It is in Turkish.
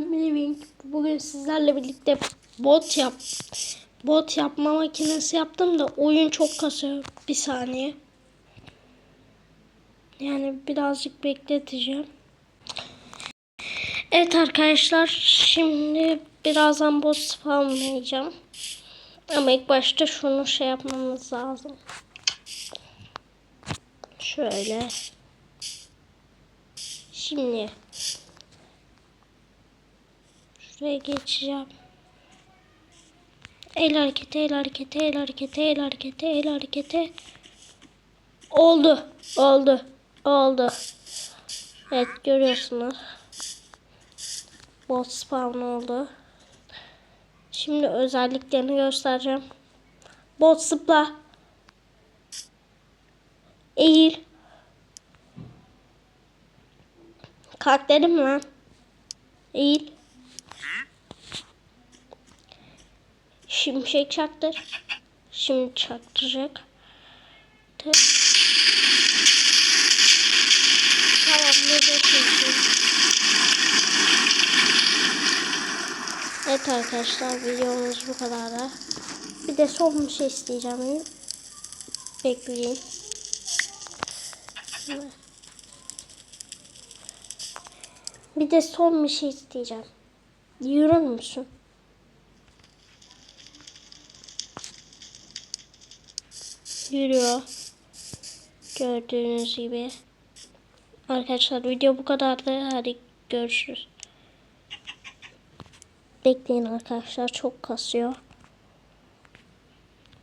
Living. Bugün sizlerle birlikte bot yap bot yapma makinesi yaptım da oyun çok kasıyor. Bir saniye. Yani birazcık bekleteceğim. Evet arkadaşlar şimdi birazdan bot spamlayacağım. Ama ilk başta şunu şey yapmamız lazım. Şöyle. Şimdi Şuraya geçeceğim. El hareketi, el hareketi, el hareketi, el hareketi, el hareketi. Oldu, oldu, oldu. Evet görüyorsunuz. Bot spawn oldu. Şimdi özelliklerini göstereceğim. Bot zıpla. Eğil. Kalk dedim lan. Eğil. Şimşek çaktır. Şimdi çaktıracak. Tamam ne bekliyorsun? Evet arkadaşlar videomuz bu kadar da. Bir de son bir şey isteyeceğim. Bekleyin. Bir de son bir şey isteyeceğim. Yürür müsün? Yürüyor. Gördüğünüz gibi. Arkadaşlar video bu kadardı. Hadi görüşürüz. Bekleyin arkadaşlar çok kasıyor.